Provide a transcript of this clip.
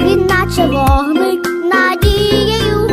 він наче вогник надією.